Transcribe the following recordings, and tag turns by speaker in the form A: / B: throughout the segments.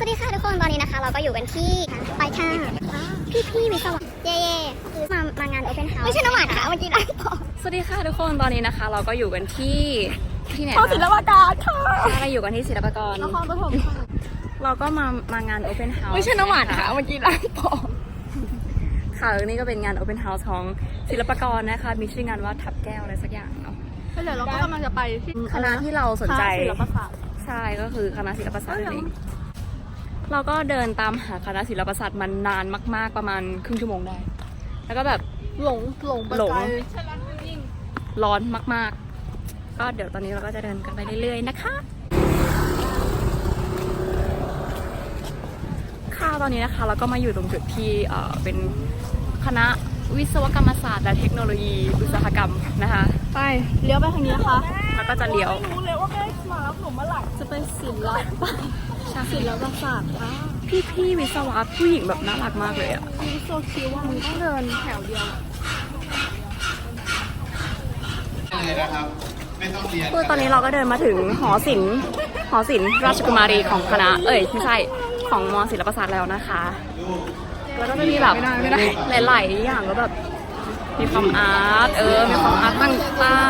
A: สวัสดีค่ะทุกคนตอนนี้นะคะ เราก็อยู่กันที่ไปค่ะพี่พี่ๆวิศวะเย่ๆคือมามางาน Open House ไม่ใช่น้ำหวานค่ะเมื่อกี้ร้านต่อ
B: สวัสดีค่ะทุกคนตอนนี้นะคะ เราก็อยู่กันที่ที่ไหน
C: ห้องศิลปการค่ะ
B: เราอยู่กันที่ศิลปากร
C: นครปฐมค่ะ
B: เราก็มามางาน Open House
C: ไม่ใช่น้ำหวานค่ะเมื่อกี้ร้านต่อ
B: ค่ะแล้วนี่ก็เป็นงาน Open House ของศิลปากรนะคะ มีชื่องานว่าทับแก้วอะไรสักอย่างเนาะ
C: แล้วเดี๋ยวเราก็กำลังจะไปที่
B: คณะที่เราสนใจ
C: ศิลปศาสตร์
B: ใช่ก็คือคณะศิลปศาสตร์นั่นเอง เราก็เดินตามหาคณะศิลปศาสตร์มานานมาก ๆ ประมาณครึ่งชั่วโมงได้ แล้วก็แบบ
C: หลงหลงไป
B: หลง
C: ไกล
B: ร้อนมาก ๆ ก็เดี๋ยวตอนนี้เราก็จะเดินกันไปเรื่อย ๆ นะคะ ค่ะตอนนี้นะคะเราก็มาอยู่ตรงจุดที่เอ่อเป็นคณะวิศวกรรมศาสตร์และเทคโนโลยีอุตสาหกรรมนะคะ
C: ไปเลี้ยวไปทางนี้นะคะ
B: แล้วก็จะเลี้ยว
C: รู้เลยว่าแม่มา รับหนูเมื่อไหร่จะไปศิลปะศิลปศาสตร์ค่ะ
B: พี่พี่ๆวิศวะผู้หญิงแบบน่ารักมากเลยอะ
C: มีโซคิวว่ามึงต้องเดินแถวเดียว
D: เลยนะครับไม่ต้องเรียน
B: คือตอนนี้เราก็เดินมาถึงหอศิลป์หอศิลป์ราชกุมารีของคณะ เอ้ยไม่ใช่ของมศิลปศาสตร์แล้วนะคะแล้วก็จะมีแบบหลายๆอย่างแล้วแบบมีความอาร์ตเออมีความอาร์ตต่าง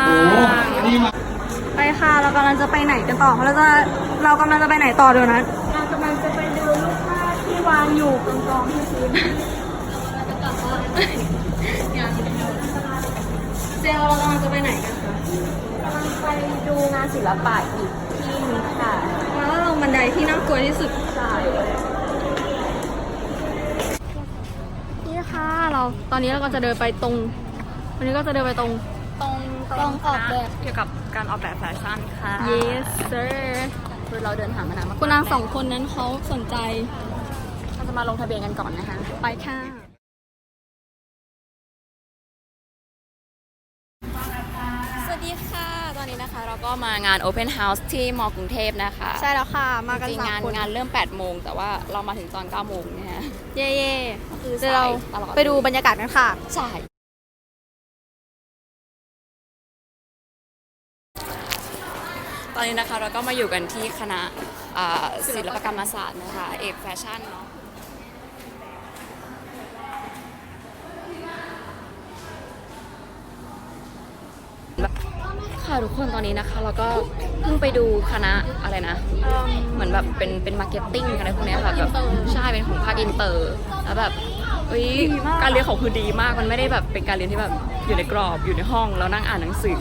B: ำ
C: ลังจะไปไหนกันต่อเราจะเรากำลังจะไปไหนต่อเดี๋ยวนะเรากำลังจะไปดูลูกค้าที่วางอยู่กองกองที่พื้นเจลเรากำลังจะไปไหนกันคะ
B: ไปดูงานศิลปะอีกที่นึงค่ะ
C: แล้วลงบันไดที่น่ากลัวที่สุด
B: ใช่
C: นี่ค่ะเราตอนนี้เราก็จะเดินไปตรงวันนี้ก็จะเดินไปตรง
B: ตรง
C: ตรงออกแบบ
B: เกี่ยวกับการออกแบบแฟชั่นค่ะ
C: yes sir
B: คือเราเดินหามานานมาก
C: คุณนางสองคนนั้นเขาสนใจ
B: เราจะมาลงทะเบียนกันก่อนนะคะ
C: ไปค่ะ
B: สวัสดีค่ะ ตอนนี้นะคะ เราก็มางาน Open House ที่มกรุงเทพนะคะ
C: ใช่แล้วค่ะ มากัน
B: จริง
C: สาม
B: งาน
C: คน
B: งานเริ่ม 8 โมง แต่ว่าเรามาถึงตอน 9 โมงนะฮะ
C: เย่เย่
B: คือ
C: เดี๋ยวเรา
B: ตลอด
C: ไปดูบรรยากาศกันค่ะ
B: ใช่ อนนี้นะคะเราก็มาอยู่กันที่คณะอ่าศิลปกรรมศาสตร์นะคะ เอกแฟชั่นเนาะ ค่ะทุกคนตอนนี้นะคะเราก็เพิ่งไปดูคณะอะไรนะ เหมือนแบบเป็นเป็นมาร์เก็ตติ้งอะไรพวกเนี้ยค่ะแบบใช่เป็นของภาคอินเตอร์แล้วแบบเอ้ยการเรียนของคือดีมากมันไม่ได้แบบเป็นการเรียนที่แบบอยู่ในกรอบอยู่ในห้องแล้วนั่งอ่านหนังสือ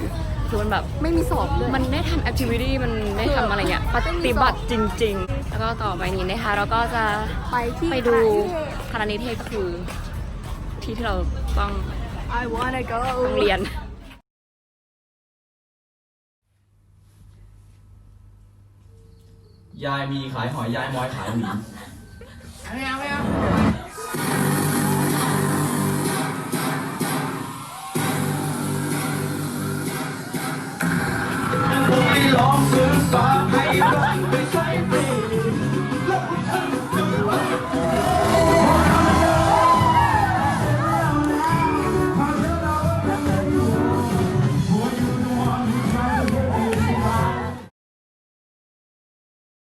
B: คือมันแบบไม่มีสอบมันได้ทำแอคทิวิตี้มันได้ทำอะไรเงี้ยปฏิบัติจริง ๆ แล้วก็ต่อไปนี้นะคะเราก็จะ
C: ไปที่
B: ไปดูคณะนิเทศก็คือ ที่ที่เราต้อง
C: I wanna go
B: ต้องเรียน
E: ยายมีขายหอยยายมอยขายหวี
D: ลองฟื้นฟ้าให้รักไป